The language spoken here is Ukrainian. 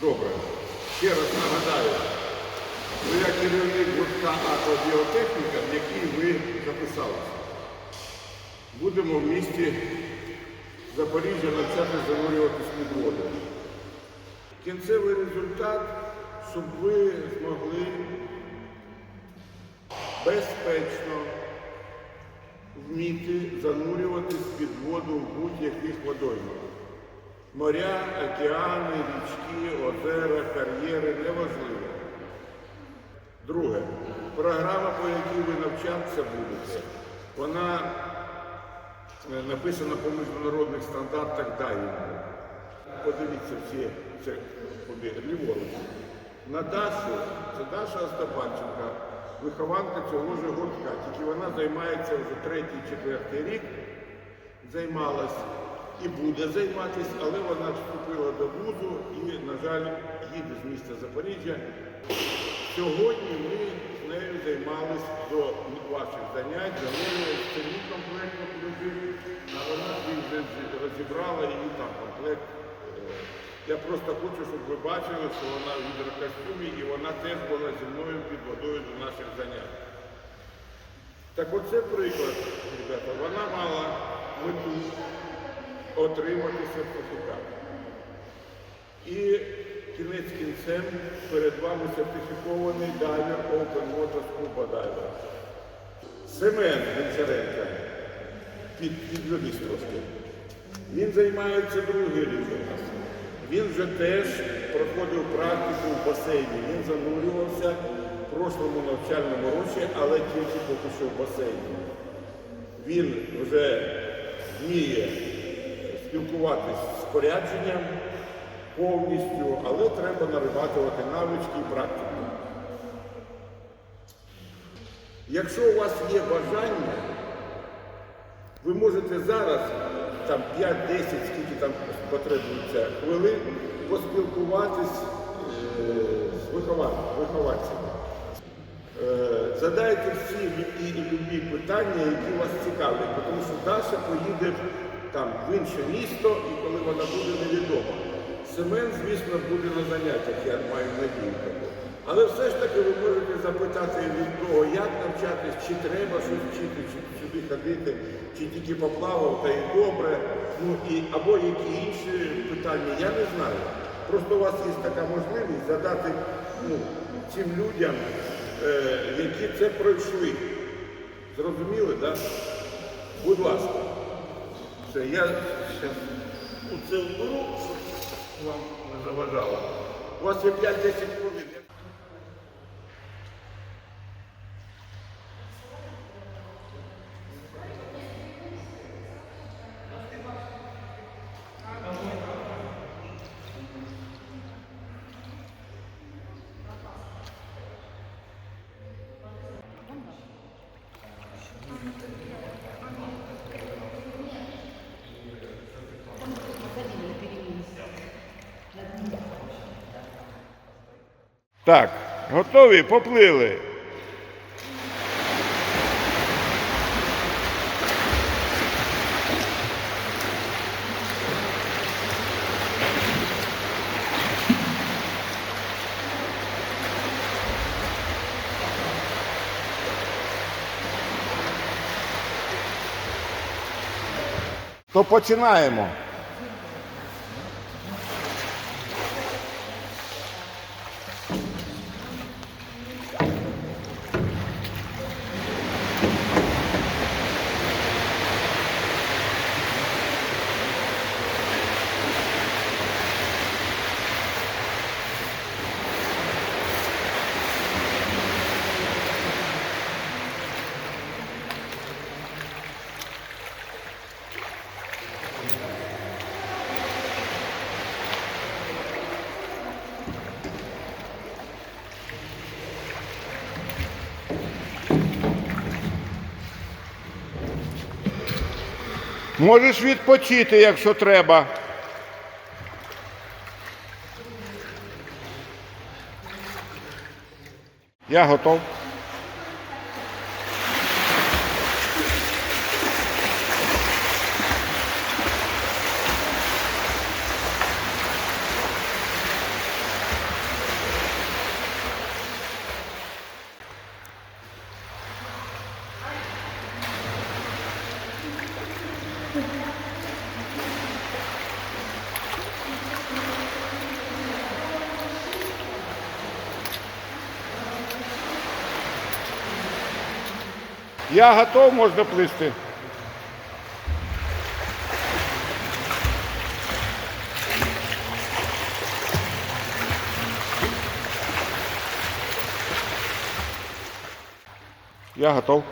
Добре. Ще раз нагадаю, ви як керівник гуртка аквабіотехніка, в який ви записалися. Будемо в місті Запоріжжя навчати занурюватись під воду. Кінцевий результат, щоб ви змогли безпечно вміти занурюватись під воду в будь-яких водоймах. Моря, океани, річки, озера, кар'єри неважливо. Друге, програма, по якій ви навчатися будете, вона е, написана по міжнародних стандартах дайвінгу. Подивіться всі, це ліворуч. На Дашу, це Даша Остапанченка, вихованка цього ж гуртка, тільки вона займається вже третій, четвертий рік, займалась і буде займатися, але вона вступила до вузу і, на жаль, їде з міста Запоріжжя. Сьогодні ми з нею займалися до ваших занять, замовили цілий комплект лежить, а вона вже розібрала і там комплект. Е, Я просто хочу, щоб ви бачили, що вона в гідрокостюмі і вона теж була зі мною під водою до наших занять. Так оце приклад, ребята, вона мала мету отримати сертифікат. І кінець кінцем перед вами сертифікований дайвер Open Water Scuba Diver. Семен Гончаренко, під, підведись трошки. Він займається другий рік у нас. Він вже теж проходив практику в басейні. Він занурювався в прошлому навчальному році, але тільки поки що в басейні. Він вже вміє спілкуватись з спорядженням повністю, але треба нарабатувати навички і практику. Якщо у вас є бажання, ви можете зараз, там 5-10, скільки там потребується хвилин, поспілкуватись е, з вихован- вихованцями. Е, Задайте всі і любі питання, які вас цікавлять, тому що Даша поїде там в інше місто, і коли вона буде невідома. Семен, звісно, буде на заняттях, я маю надію. Але все ж таки ви можете запитати від того, як навчатись, чи треба щось вчити, чи сюди ходити, чи тільки поплавав, та і добре, ну і або які інші питання, я не знаю. Просто у вас є така можливість задати ну, цим людям, е, які це пройшли. Зрозуміли, так? Да? Будь ласка. Все, я зараз оце вберу, щоб вам не заважало. У вас є 5-10 хвилин. Так, готові, поплили. То починаємо. Можеш відпочити, якщо треба. Я готов. Я готов, можна плисти. Я готов.